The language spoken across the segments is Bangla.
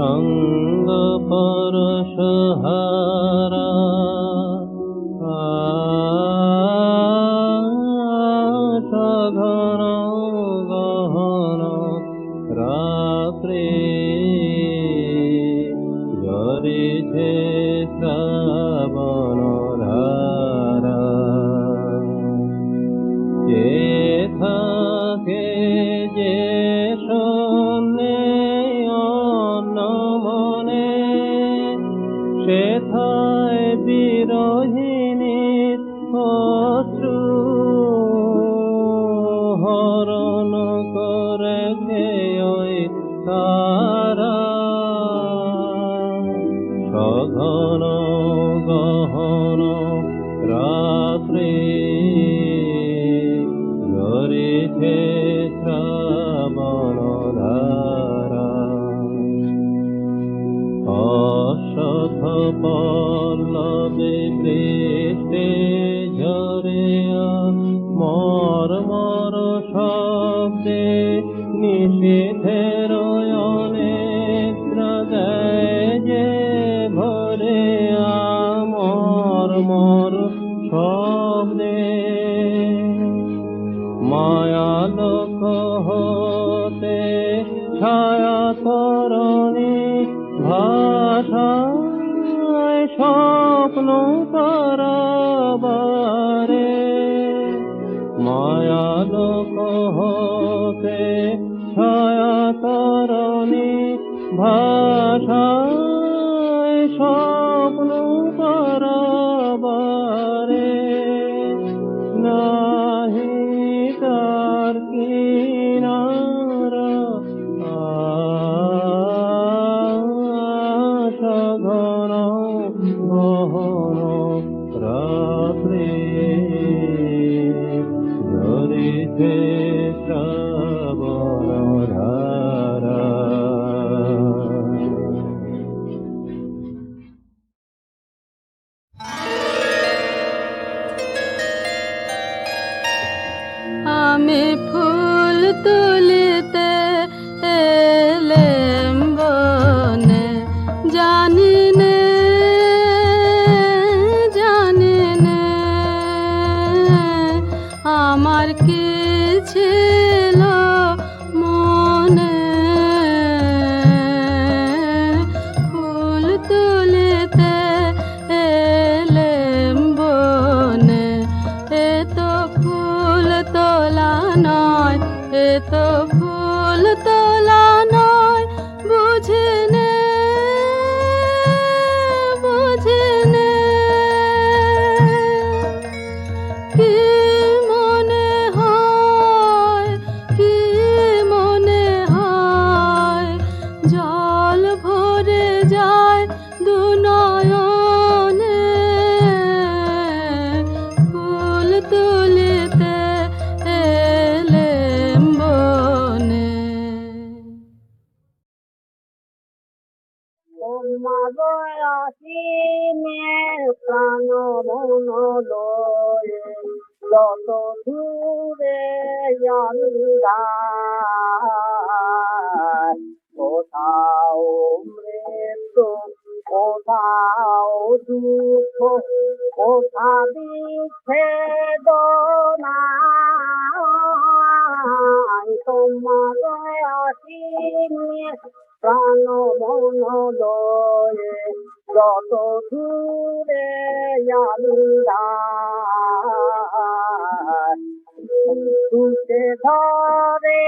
সঙ্গ পরশহারা সেথায় বিরোহিণীর অশ্রু হরণ করে ওই তারা পল্লবে বৃষ্টি ঝরে মর মর শব্দে নিষেধের স্বপ্ন পরাবারে মায়ালোক হতে ছায়া তরণী ভাষায় you যত দূরে যাই কোথাও মৃত্যু কোথাও দুঃখ কোথা বিচ্ছেদ তুতে ধরে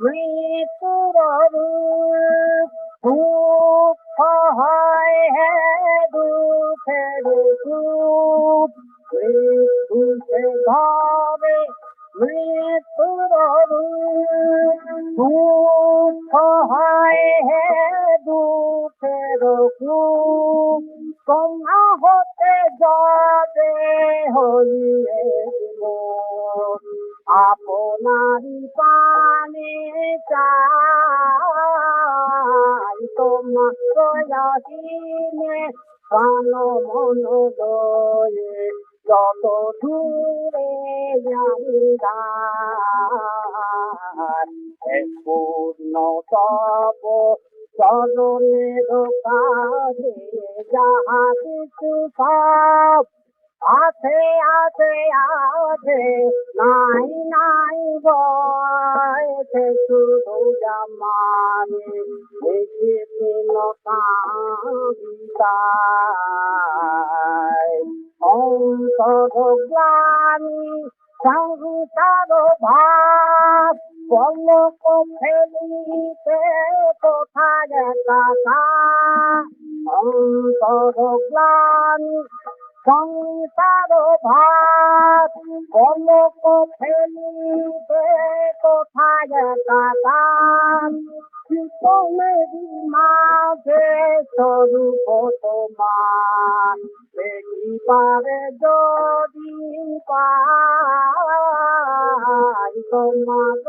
মৃত্যুর আপনারি পানে চাই। তোমার প্রয়াসিনে প্রাণ মন দয়ে যত দূরে জানি পূর্ণ তপ চরণের কাছে যাহা কিছু সব আছে আছে আছে, নাই নাই বয়সে শুধু জামানে দিন কাবিতায় অন্তর গ্লানি সংসার ভাব। পলক ফেলিতে কোথায় কাকা অন্তর গ্লানি সংসার ভাব পলক ফেলিতে কোথায় কাকা চিতমেরি মাঝে স্বরূপ তোমার দেখিবারে যদি পাই তোমার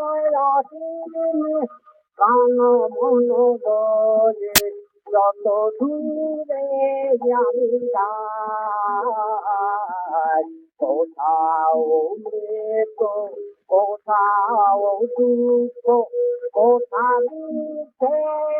অসীমে প্রাণ মন দরে যত দূরে আমি যাই কোথাও মৃত কোথাও দুঃখ কোথা বেদনা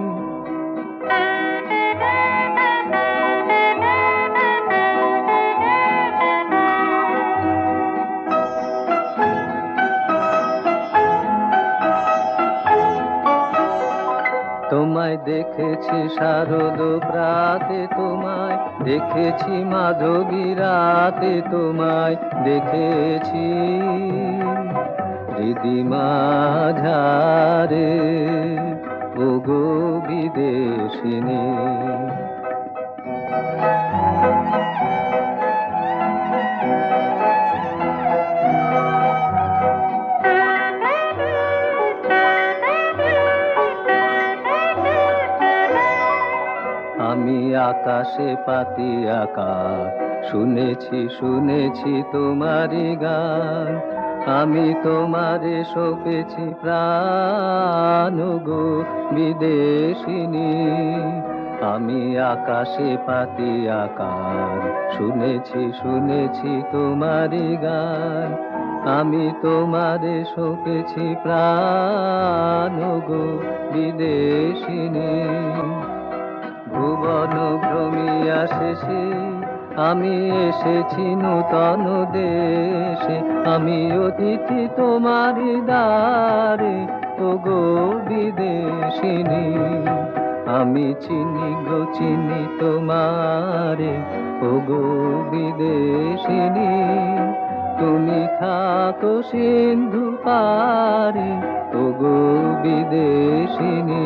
দেখেছি শারদ প্রাতে তোমায় দেখেছি মাধবী রাতে তোমায় দেখেছি দিদি মাঝারে। ও গো বিদেশিনী। আমি আকাশে পাতি আকাশ শুনেছি শুনেছি তোমারই গান। আমি তোমারে সপেছি প্রাণ গো বিদেশিনী। আমি আকাশে পাতি আকাশ শুনেছি শুনেছি তোমারই গান। আমি তোমারে সপেছি প্রাণ গো বিদেশিনী। ভুবন ভ্রমিয়া শেষে আমি এসেছি নূতন দেশে। আমি অতিথি তোমারি দ্বারে। ও গো বিদেশিনী, আমি চিনি গো, চিনি তোমারে। ও গো বিদেশিনী, তুমি থাকো সিন্ধু পারে। ও গো বিদেশিনী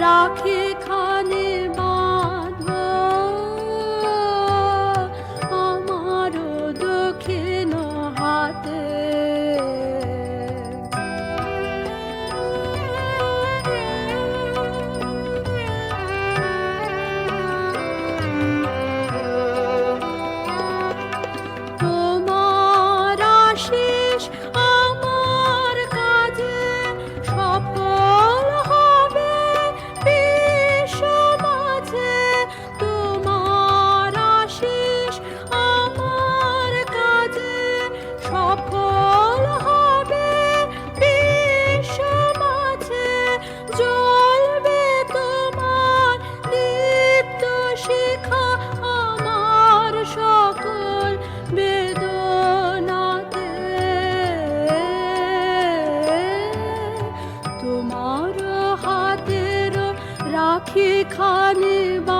rocket. ki kalba